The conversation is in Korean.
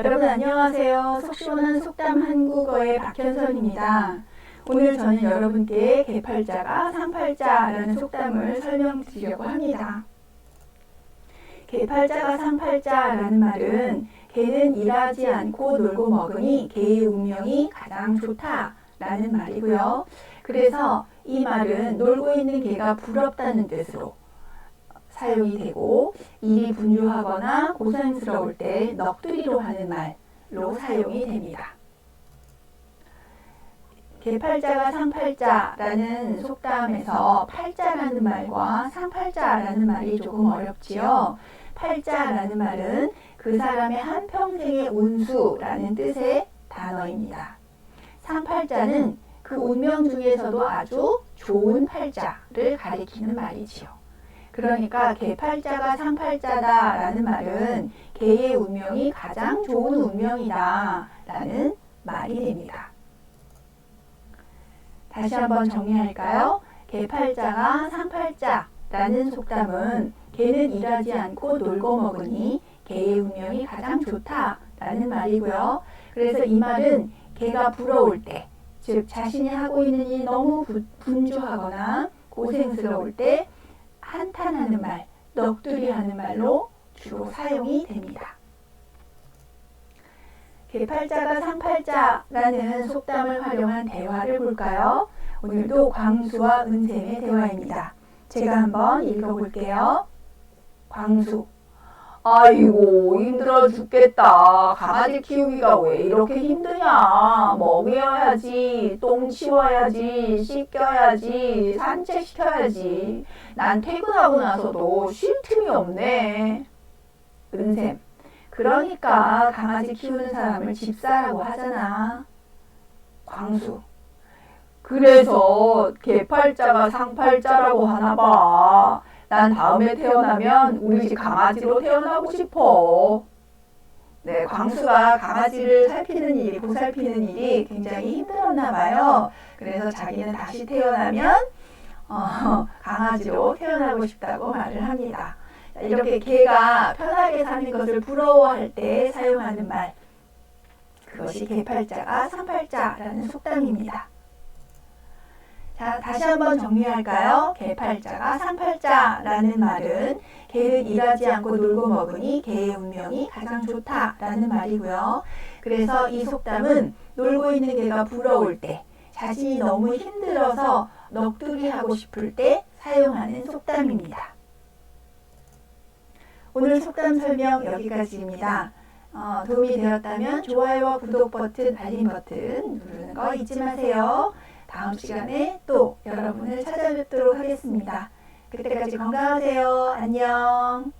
여러분 안녕하세요. 속 시원한 속담 한국어의 박현선입니다. 오늘 저는 여러분께 개팔자가 상팔자라는 속담을 설명드리려고 합니다. 개팔자가 상팔자라는 말은 개는 일하지 않고 놀고 먹으니 개의 운명이 가장 좋다라는 말이고요. 그래서 이 말은 놀고 있는 개가 부럽다는 뜻으로 사용이 되고 일이 분주하거나 고생스러울 때 넋두리로 하는 말로 사용이 됩니다. 개팔자가 상팔자라는 속담에서 팔자라는 말과 상팔자라는 말이 조금 어렵지요. 팔자라는 말은 그 사람의 한평생의 운수라는 뜻의 단어입니다. 상팔자는 그 운명 중에서도 아주 좋은 팔자를 가리키는 말이지요. 그러니까 개팔자가 상팔자다라는 말은 개의 운명이 가장 좋은 운명이다라는 말이 됩니다. 다시 한번 정리할까요? 개팔자가 상팔자라는 속담은 개는 일하지 않고 놀고 먹으니 개의 운명이 가장 좋다라는 말이고요. 그래서 이 말은 개가 부러울 때, 즉 자신이 하고 있는 일이 너무 분주하거나 고생스러울 때 한탄하는 말, 넋두리하는 말로 주로 사용이 됩니다. 개팔자가 상팔자라는 속담을 활용한 대화를 볼까요? 오늘도 광수와 은샘의 대화입니다. 제가 한번 읽어볼게요. 광수. 아이고 힘들어 죽겠다. 강아지 키우기가 왜 이렇게 힘드냐. 먹여야지, 똥 치워야지, 씻겨야지, 산책시켜야지. 난 퇴근하고 나서도 쉴 틈이 없네. 은샘. 그러니까 강아지 키우는 사람을 집사라고 하잖아. 광수. 그래서 개팔자가 상팔자라고 하나 봐. 난 다음에 태어나면 우리 집 강아지로 태어나고 싶어. 네, 광수가 강아지를 살피는 일이, 보살피는 일이 굉장히 힘들었나 봐요. 그래서 자기는 다시 태어나면 어, 강아지로 태어나고 싶다고 말을 합니다. 이렇게 개가 편하게 사는 것을 부러워할 때 사용하는 말. 그것이 개팔자가 상팔자라는 속담입니다. 자, 다시 한번 정리할까요? 개팔자가 상팔자라는 말은 개는 일하지 않고 놀고 먹으니 개의 운명이 가장 좋다라는 말이고요. 그래서 이 속담은 놀고 있는 개가 부러울 때, 자신이 너무 힘들어서 넋두리 하고 싶을 때 사용하는 속담입니다. 오늘 속담 설명 여기까지입니다. 어, 도움이 되었다면 좋아요와 구독 버튼, 알림 버튼 누르는 거 잊지 마세요. 다음 시간에 또 여러분을 찾아뵙도록 하겠습니다. 그때까지 건강하세요. 안녕.